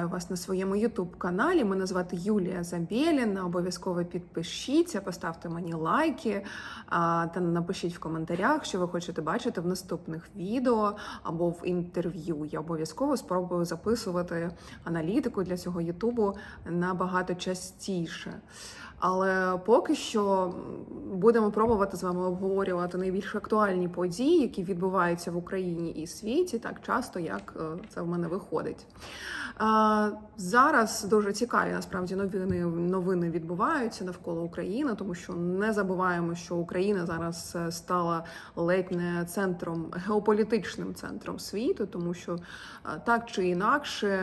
Вітаю вас на своєму youtube каналі. Мене звати Юлія Забєліна. Обов'язково підпишіться, поставте мені лайки та напишіть в коментарях, що ви хочете бачити в наступних відео або в інтерв'ю. Я обов'язково спробую записувати аналітику для цього ютубу набагато частіше. Але поки що будемо пробувати з вами обговорювати найбільш актуальні події, які відбуваються в Україні і світі, так часто, як е, це в мене виходить. Зараз дуже цікаві насправді новини новини відбуваються навколо України, тому що не забуваємо, що Україна зараз е, стала ледь не центром геополітичним центром світу, тому що е, так чи інакше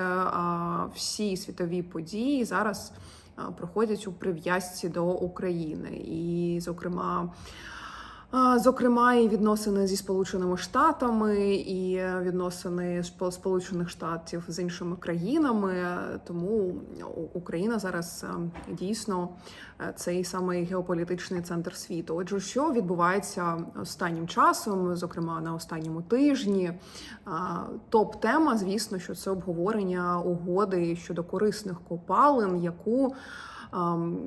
всі світові події зараз проходять у прив'язці до України, і, зокрема. Зокрема, і відносини зі Сполученими Штатами, і відносини Спо- Сполучених Штатів з іншими країнами. Тому Україна зараз е, дійсно е, цей самий геополітичний центр світу. Отже, що відбувається останнім часом, зокрема на останньому тижні. А, Топ-тема, звісно, що це обговорення угоди щодо корисних копалин, яку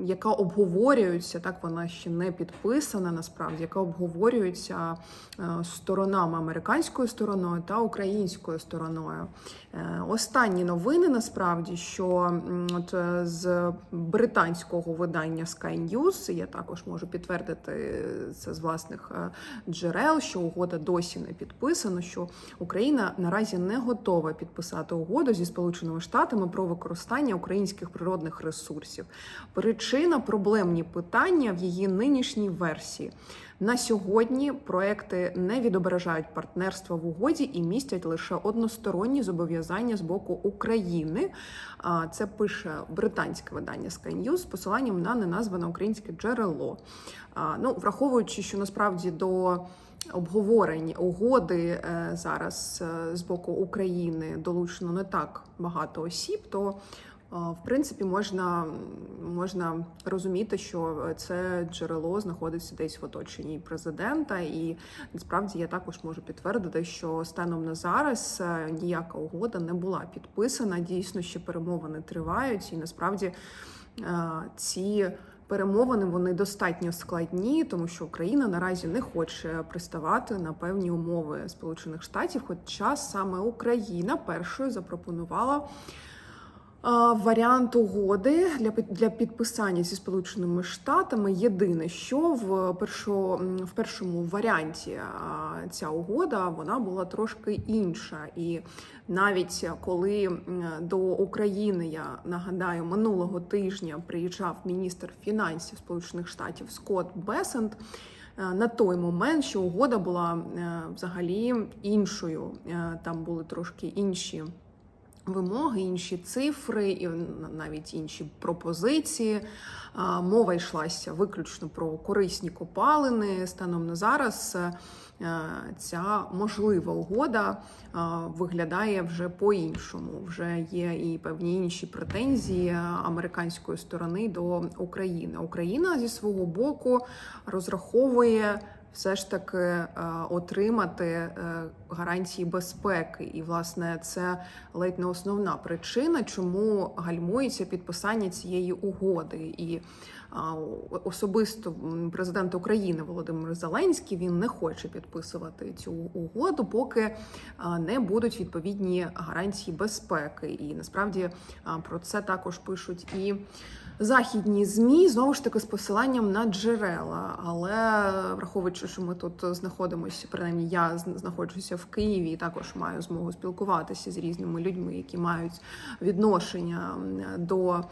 яка обговорюється, так вона ще не підписана, насправді, яка обговорюється е, сторонами американською стороною та українською стороною. Е, Останні новини насправді, що от е, з британського видання Sky News, я також можу підтвердити це з власних джерел, що угода досі не підписана, що Україна наразі не готова підписати угоду зі Сполученими Штатами про використання українських природних ресурсів. Причина проблемні питання в її нинішній версії. На сьогодні проекти не відображають партнерства в угоді і містять лише односторонні зобов'язання з боку України. Це пише британське видання Sky News з посиланням на неназване українське джерело. Ну, враховуючи, що насправді до обговорень угоди е, зараз е, з боку України долучено не так багато осіб, то в принципі можна, можна розуміти, що це джерело знаходиться десь в оточенні президента, і насправді я також можу підтвердити, що станом на зараз е, ніяка угода не була підписана. Дійсно, ще перемовини тривають, і насправді е, ці. Перемовини вони достатньо складні, тому що Україна наразі не хоче приставати на певні умови Сполучених Штатів. Хоча саме Україна першою запропонувала Варіант угоди для для підписання зі сполученими штатами. Єдине, що в першо, в першому варіанті ця угода вона була трошки інша. І навіть коли до України я нагадаю минулого тижня приїжджав міністр фінансів Сполучених Штатів Скотт Бесент. е, На той момент, що угода була е, взагалі іншою, Е, там були трошки інші вимоги, інші цифри і навіть інші пропозиції. Мова йшлася виключно про корисні копалини. Станом на зараз е, ця можлива угода виглядає вже по-іншому. Вже є і певні інші претензії американської сторони до України. Україна зі свого боку розраховує все ж таки е, отримати е, гарантії безпеки, і власне це ледь не основна причина, чому гальмується підписання цієї угоди. І особисто президент України Володимир Зеленський він не хоче підписувати цю угоду, поки не будуть відповідні гарантії безпеки. І насправді про це також пишуть і. Західні змі знову ж таки з посиланням на джерела, але враховуючи, що ми тут знаходимося, принаймні я знаходжуся в Києві і також маю змогу спілкуватися з різними людьми, які мають відношення до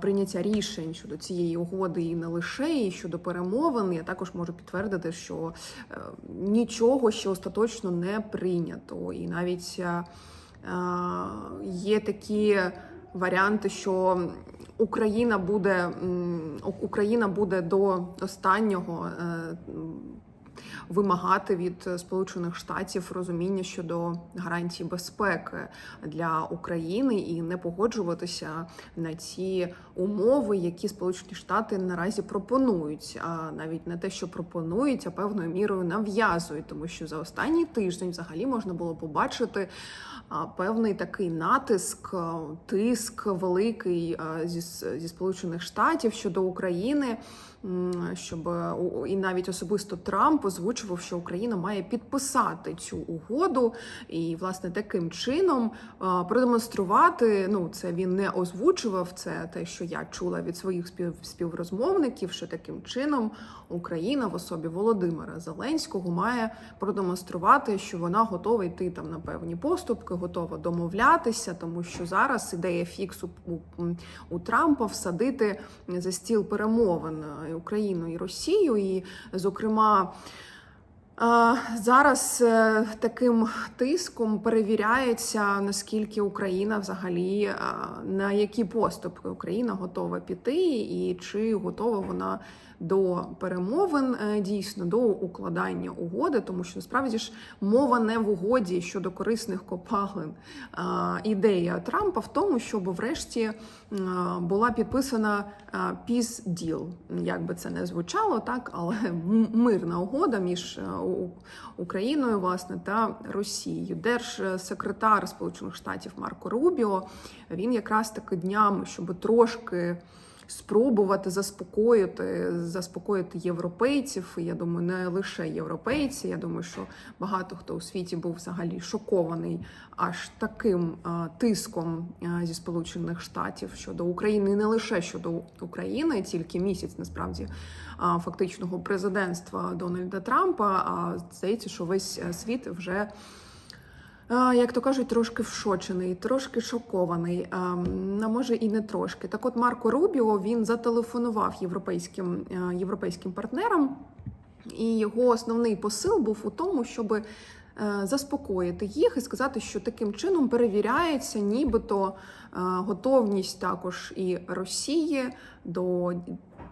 прийняття рішень щодо цієї угоди і не лише і щодо перемовин. Я також можу підтвердити, що е, нічого ще остаточно не прийнято, і навіть е, е, є такі варіанти, що Україна буде Україна буде до останнього вимагати від Сполучених Штатів розуміння щодо гарантій безпеки для України і не погоджуватися на ці умови, які Сполучені Штати наразі пропонують, а навіть не те, що пропонують, а певною мірою нав'язують, тому що за останній тиждень взагалі можна було побачити певний такий натиск, тиск великий зі, зі Сполучених Штатів щодо України. Щоб е, і навіть особисто Трамп озвучував, що Україна має підписати цю угоду, і власне таким чином продемонструвати. Ну це він не озвучував. Це те, що я чула від своїх спів, співрозмовників, що таким чином Україна в особі Володимира Зеленського має продемонструвати, що вона готова йти там на певні поступки, готова домовлятися, тому що зараз ідея фіксу у, у Трампа всадити за стіл перемовин е, Україну і Росію, і зокрема. Зараз е, таким тиском перевіряється наскільки Україна взагалі е, на які поступки Україна готова піти, і чи готова вона до перемовин е, дійсно до укладання угоди, тому що насправді ж мова не в угоді щодо корисних копалин. Ідея Трампа в тому, щоб врешті була підписана peace deal, як би це не звучало, так але мирна угода між Україною власне та Росією. Держсекретар Сполучених Штатів Марко Рубіо він якраз таки днями, щоб трошки спробувати заспокоїти, заспокоїти європейців. Я думаю, не лише європейці. Я думаю, що багато хто у світі був взагалі шокований аж таким а, тиском а, зі Сполучених Штатів щодо України, не лише щодо України, тільки місяць насправді а, фактичного президентства Дональда Трампа. А здається, що весь е, світ вже. Як то кажуть, трошки вшочений, трошки шокований, а може і не трошки. Так, от Марко Рубіо він зателефонував європейським е, європейським партнерам, і його основний посил був у тому, щоб е, заспокоїти їх і сказати, що таким чином перевіряється, нібито е, готовність також і Росії до.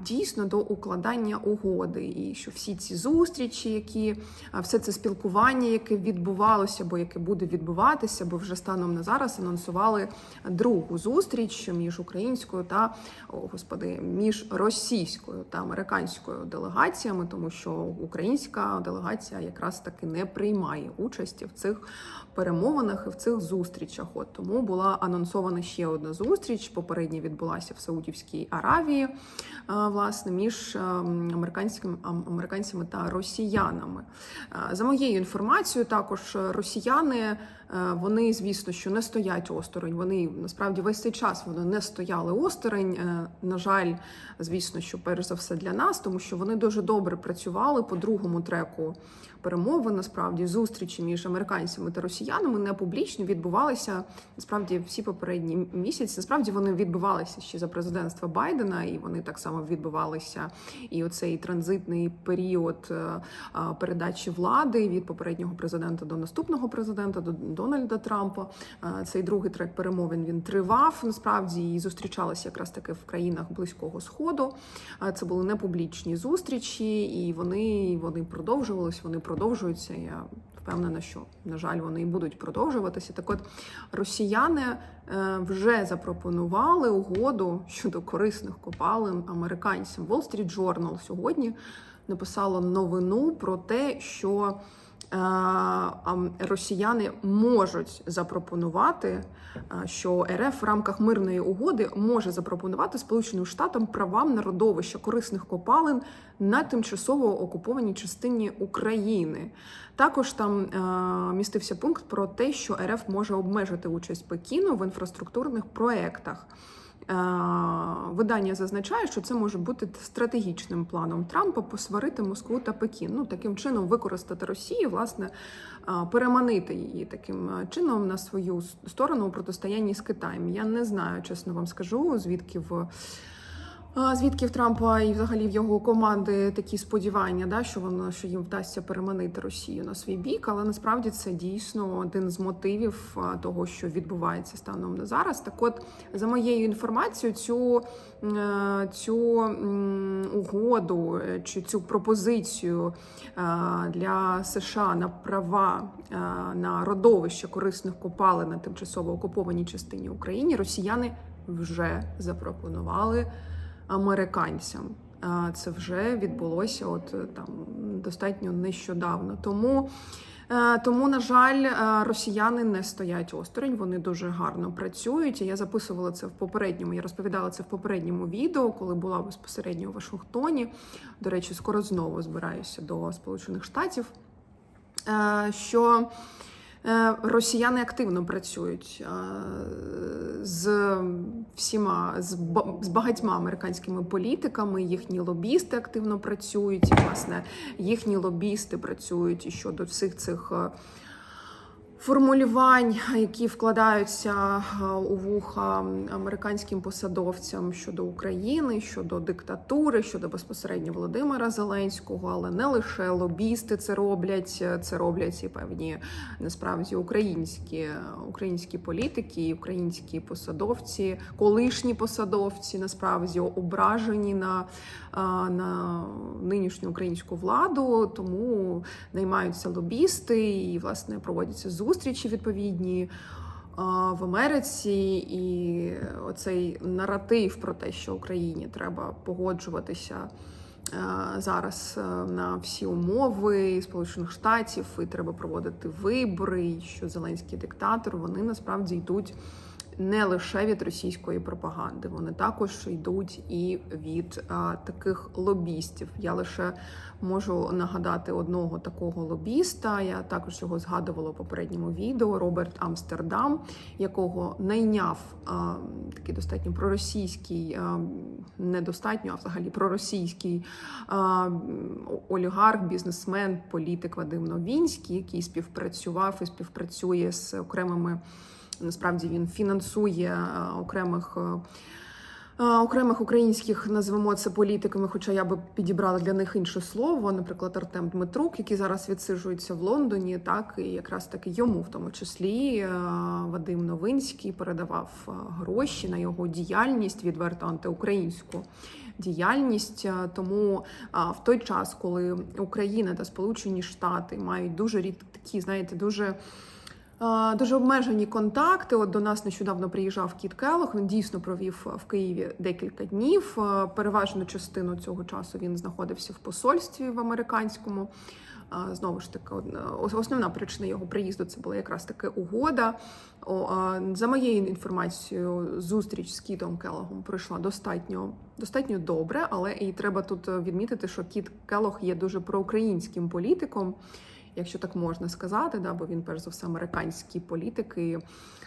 Дійсно до укладання угоди, і що всі ці зустрічі, які все це спілкування, яке відбувалося, або яке буде відбуватися, бо вже станом на зараз анонсували другу зустріч між українською та о, господи, між російською та американською делегаціями, тому що українська делегація якраз таки не приймає участі в цих перемовинах і в цих зустрічах. От тому була анонсована ще одна зустріч. Попередня відбулася в Саудівській Аравії, власне, між ем, американськими ам- американцями та росіянами. Е, За моєю інформацією, також росіяни. е, Вони, звісно, що не стоять осторонь. Вони насправді весь цей час вони не стояли осторонь. Е, На жаль, звісно, що перш за все для нас, тому що вони дуже добре працювали по другому треку перемовин. Насправді зустрічі між американцями та росіянами не публічно відбувалися насправді всі попередні місяці. Насправді вони відбувалися ще за президентства Байдена, і вони так само відбувалися. І оцей транзитний період е, передачі влади від попереднього президента до наступного президента, до Дональда Трампа. Е, Цей другий трек перемовин він тривав насправді і зустрічалися якраз таки в країнах близького сходу. Е, Це були непублічні зустрічі, і вони, вони продовжувались, вони продовжуються. Я впевнена, що на жаль вони і будуть продовжуватися. Так, от росіяни е, вже запропонували угоду щодо корисних копалин американцям. Wall Street Journal сьогодні написало новину про те, що росіяни можуть запропонувати, е, що РФ в рамках мирної угоди може запропонувати Сполученим Штатам правам на родовище корисних копалин на тимчасово окупованій частині України. Також там е, містився пункт про те, що РФ може обмежити участь Пекіну в інфраструктурних проєктах. Е, Видання зазначає, що це може бути стратегічним планом Трампа посварити Москву та Пекін. Ну таким чином використати Росію, власне, е, переманити її таким е, чином на свою сторону у протистоянні з Китаєм. Я не знаю, чесно вам скажу, звідки в. Звідки в Трампа і взагалі в його команди такі сподівання, да, що воно що їм вдасться переманити Росію на свій бік, але насправді це дійсно один з мотивів того, що відбувається станом на зараз. Так, от за моєю інформацією, цю, е, цю угоду е, чи цю пропозицію е, для США на права на родовище корисних копалин на тимчасово окупованій частині України росіяни вже запропонували американцям. Це вже відбулося от е, там достатньо нещодавно. Тому, е, тому, на жаль, е, росіяни не стоять осторонь, вони дуже гарно працюють. Я записувала це в попередньому. Я розповідала це в попередньому відео, коли була безпосередньо у Вашингтоні. До речі, скоро знову збираюся до Сполучених Штатів. Що Росіяни активно працюють е, з всіма з багатьма американськими політиками. Їхні лобісти активно працюють. І, власне, їхні лобісти працюють щодо всіх цих. Е, Формулювань, які вкладаються е, у вуха американським посадовцям щодо України, щодо диктатури, щодо безпосередньо Володимира Зеленського, але не лише лобісти це роблять, це роблять і певні насправді українські українські політики, і українські посадовці, колишні посадовці, насправді ображені на, е, на нинішню українську владу, тому наймаються лобісти і власне проводяться зустрічі відповідні. В Америці і оцей наратив про те, що Україні треба погоджуватися е, зараз е, на всі умови Сполучених Штатів, і треба проводити вибори, і що Зеленський диктатор, вони насправді йдуть не лише від російської пропаганди, вони також йдуть і від а, таких лобістів. Я лише можу нагадати одного такого лобіста. Я також його згадувала у попередньому відео. Роберт Амстердам, якого найняв а, такий достатньо проросійський, а, недостатньо, а взагалі проросійський а, олігарх, бізнесмен, політик Вадим Новінський, який співпрацював і співпрацює з окремими. Насправді він фінансує е, окремих. е, е, Окремих українських назвемо це політиками, хоча я би підібрала для них інше слово, наприклад, Артем Дмитрук, який зараз відсиджується в Лондоні, так і якраз таки йому, в тому числі, Вадим Новинський передавав гроші на його діяльність, відверто антиукраїнську діяльність. Тому в той час, коли Україна та Сполучені Штати мають дуже рід такі, знаєте, дуже. Е, Дуже обмежені контакти. От до нас нещодавно приїжджав Кіт Келох. Він дійсно провів в Києві декілька днів. Е, Переважну частину цього часу він знаходився в посольстві в американському. Е, Знову ж таки, основна причина його приїзду це була якраз таки угода. За моєю інформацією, зустріч з Кітом Келогом пройшла достатньо достатньо добре, але і треба тут відмітити, що Кіт Келог є дуже проукраїнським політиком якщо так можна сказати, да, бо він перш за все американський політик і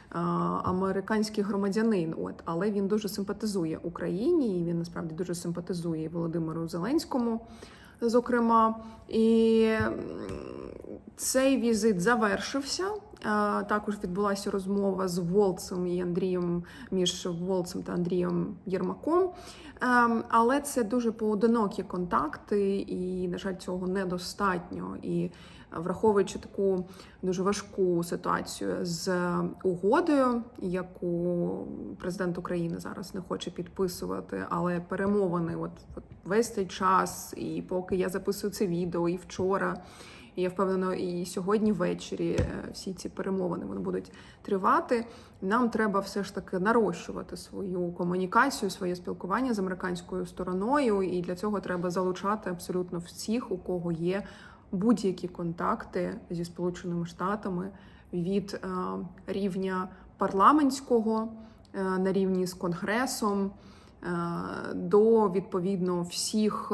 а, американський громадянин. От але він дуже симпатизує Україні, і він насправді дуже симпатизує Володимиру Зеленському. Зокрема, і цей візит завершився. Також відбулася розмова з Волцем і Андрієм між Волцем та Андрієм Єрмаком. Ем, Але це дуже поодинокі контакти, і, на жаль, цього недостатньо. І враховуючи таку дуже важку ситуацію з угодою, яку президент України зараз не хоче підписувати, але перемовини, от, от весь цей час, і поки я записую це відео, і вчора. І я впевнена, і сьогодні ввечері е, всі ці перемовини вони будуть тривати. Нам треба все ж таки нарощувати свою комунікацію, своє спілкування з американською стороною, і для цього треба залучати абсолютно всіх, у кого є будь-які контакти зі Сполученими Штатами від е, рівня парламентського е, на рівні з конгресом. е, До відповідно всіх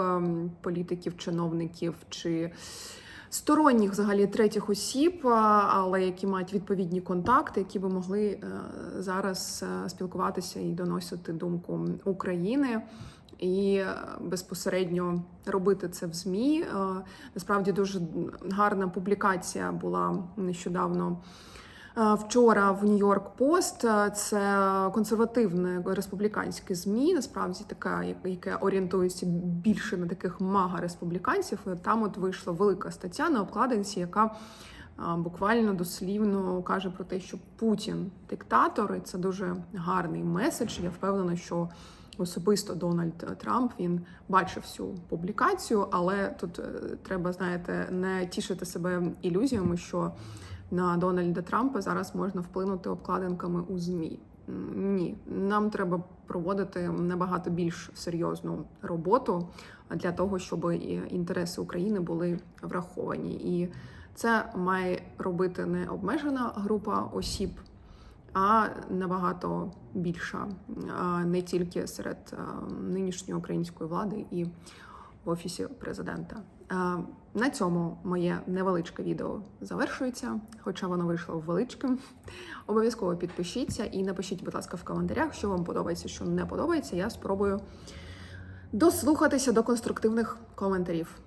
політиків, чиновників чи сторонніх взагалі третіх осіб, але які мають відповідні контакти, які би могли зараз спілкуватися і доносити думку України. І е, безпосередньо робити це в ЗМІ. Е, Насправді дуже гарна публікація була нещодавно Е, Вчора в Нью-Йорк Пост це консервативне республіканське змі, насправді така, яке орієнтується більше на таких мага республіканців. Там от вийшла велика стаття на обкладинці, яка буквально дослівно каже про те, що Путін диктатор, і це дуже гарний меседж. Я впевнена, що особисто Дональд Трамп він бачив всю публікацію, але тут е, треба, знаєте, не тішити себе ілюзіями, що на Дональда Трампа зараз можна вплинути обкладинками у ЗМІ. Ні, нам треба проводити набагато більш серйозну роботу для того, щоб інтереси України були враховані. І це має робити не обмежена група осіб, а набагато більша, не тільки серед нинішньої української влади і в офісі президента. На цьому моє невеличке відео завершується, хоча воно вийшло величким. Обов'язково підпишіться і напишіть, будь ласка, в коментарях, що вам подобається, що не подобається. Я спробую дослухатися до конструктивних коментарів.